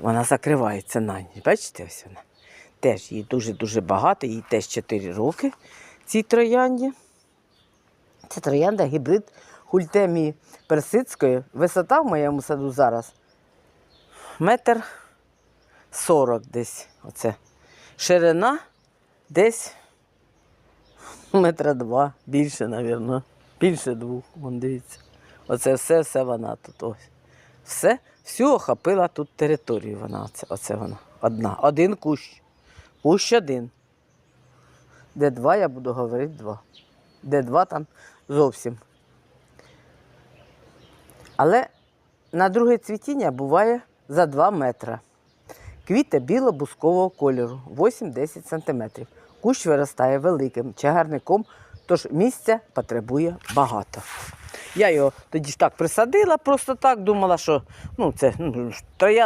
Вона закривається на ніч. Бачите, ось вона. Теж їй дуже-дуже багато, їй теж 4 роки цій троянді. Це троянда гібрид хультемії персидської. Висота в моєму саду зараз метр сорок десь. Оце. Ширина десь метра два, більше, мабуть. Більше двох. Вон дивіться. Оце все, все вона тут ось. Все, всю охопила тут територію вона. Оце, оце вона. Одна. Один кущ. Кущ один. Де два, я буду говорити два. Де два, там зовсім. Але на друге цвітіння буває за 2 метри. Квіти біло-бускового кольору 8-10 см. Кущ виростає великим чагарником, тож місця потребує багато. Я його тоді так присадила, просто так думала, що ну, це ну, троян